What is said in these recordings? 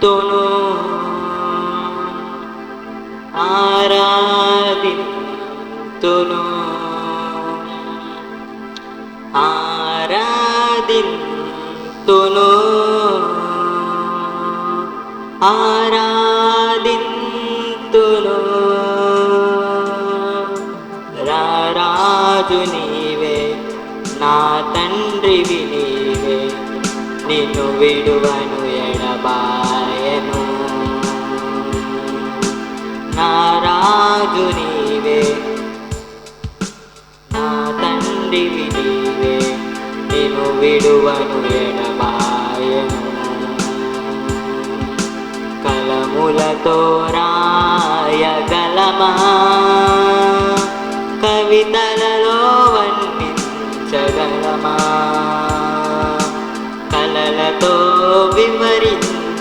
ఆరాధింతును ఆరాధింతును ఆరాధింతును ఆరాధింతును రారాజు నీవే నా తండ్రి నీవే నిన్ను విడువను ఎడ నా రాజు నీవే నా తండ్రివి నీవే నేను విడువను ఎడబాయను. కలములతో రాయగలమా? కవితలలో వర్ణించగలమా? కలలతో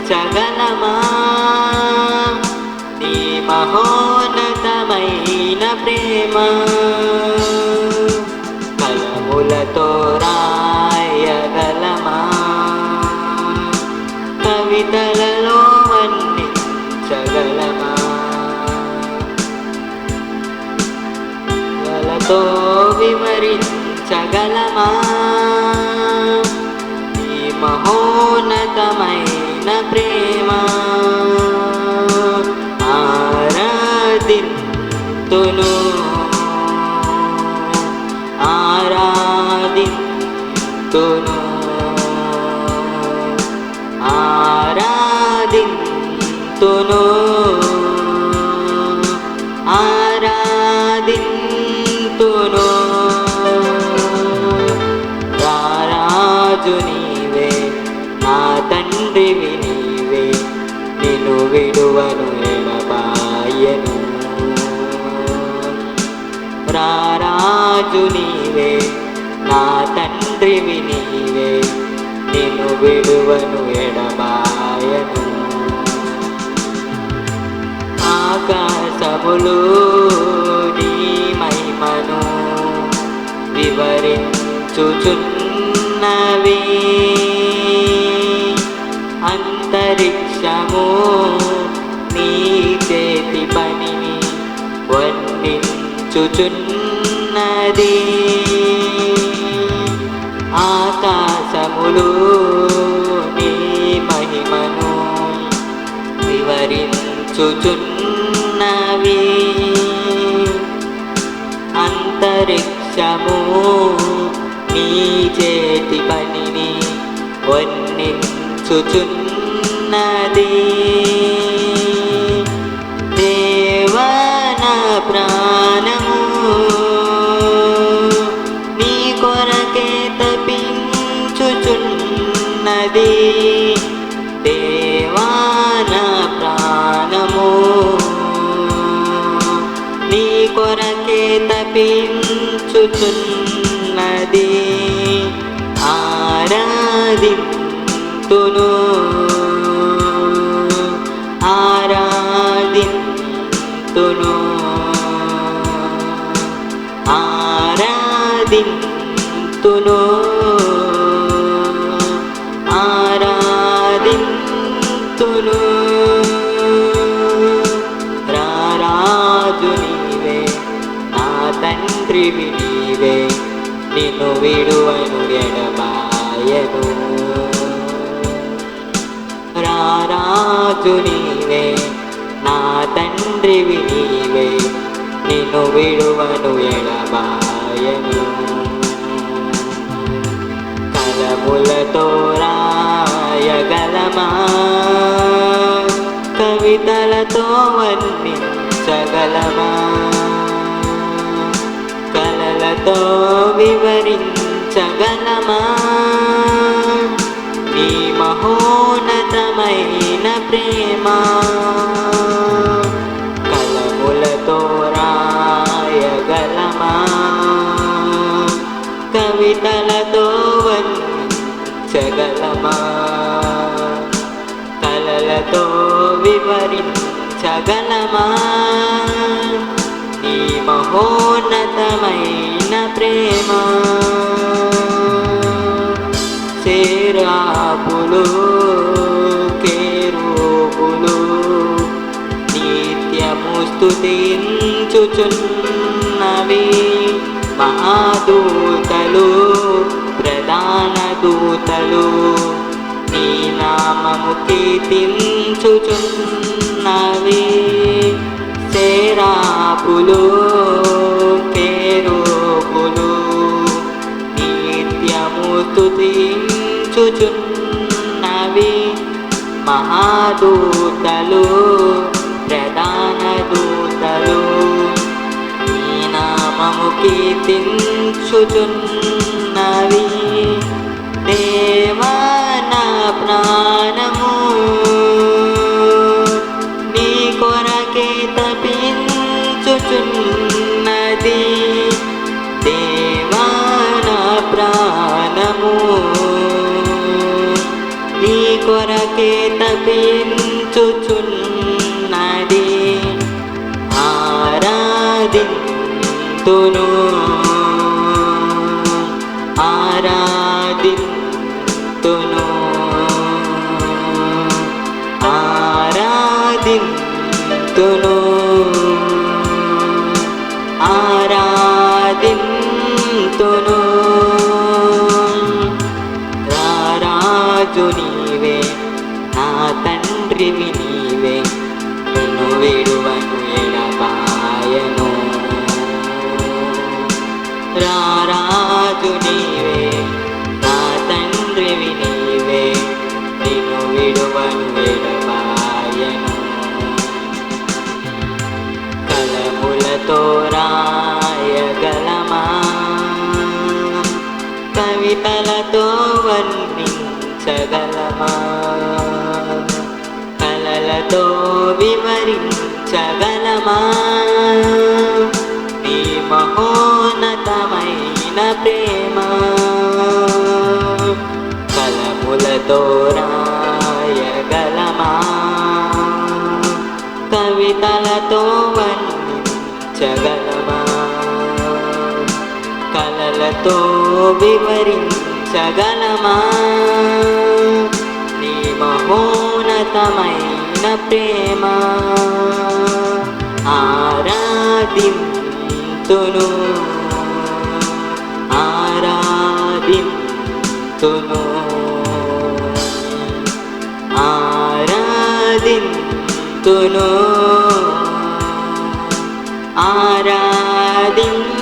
వివరించగలమా నీ మహోన్నతమైన ప్రేమ. కలములతో రాయగలమా? కవితలలో వర్ణించగలమా కలతో వివరించగలమా? ఈ మహోన్నతమైన ప్రేమ. ఆరాధింతును ఆరాధింతును ఆరాధింతును ఆరాధింతును తండ్రివి నీవే నిన్ను విడువను ఎడబాయను రారాజు నీవే నా తండ్రివి నీవే నిన్ను విడువను ఎడబాయను ఆకాశములు నీ మహిమను వివరించుచున్నవి. వర్ణించుచున్నది ఆకాశములు నీ మహిమను వివరించుచున్నవి. అంతరిక్షము నీ చేతి పనిని వర్ణించుచున్నది. తపించుచున్నది దేవాన ప్రాణము. నీ కొరకే తపించుచున్నది. ఆరాధింతును. ఆరాధింతును. ఆరాధింతును. భక్తులు రారాజు నీవే నా తండ్రివి నీవే నిన్ను విడువను ఎడబాయను. రారాజు నీవే నా తండ్రివి నీవే నిన్ను విడువను ఎడబాయను. కలములతో రా కవితలతో వర్ణించగలమా కలలతో వివరించగలమా? నీ మహోన్నతమైన ప్రేమ? కలములతో రాయగలమా? కవితలతో వర్ణించగలమా కలలతో వివరించగలమా? నీ మహోన్నతమైన ప్రేమ. చేరాపులు కేరూపులు నిత్యము స్థుతించుచున్నవి మహాదూతలు ప్రధాన దూతలు కీర్తించుచున్నవి సేరాపులు కేరూపులు నిత్యము స్తుతించుచున్నవి మహాదూతలు ప్రధాన దూతలు నీ నామము కీర్తించుచున్నవి దేవా కొరకే తపించుచున్నది. ఆరాధింతును. ఆరాధింతును. ఆరాధింతును. ఆరాధింతును నీవే నా తండ్రివి నీవే. నిన్ను విడువను ఎడబాయను. రారాజు నీవే నా తండ్రివి నీవే. నిన్ను విడువను ఎడబాయను. కలములతో రాయగలమా? కవితలతో వన్ వర్ణించగలమా కలలతో వివరించగలమా? నీ మహోన్నతమైన ప్రేమ. కలములతో రాయగలమా? కవితలతో వర్ణించగలమా? కలలతో వివరించగలమా నీ మహోన్నతమైన ప్రేమ ఆరాధింతును ఆరాధింతును ఆరాధింతును ఆరాధింతును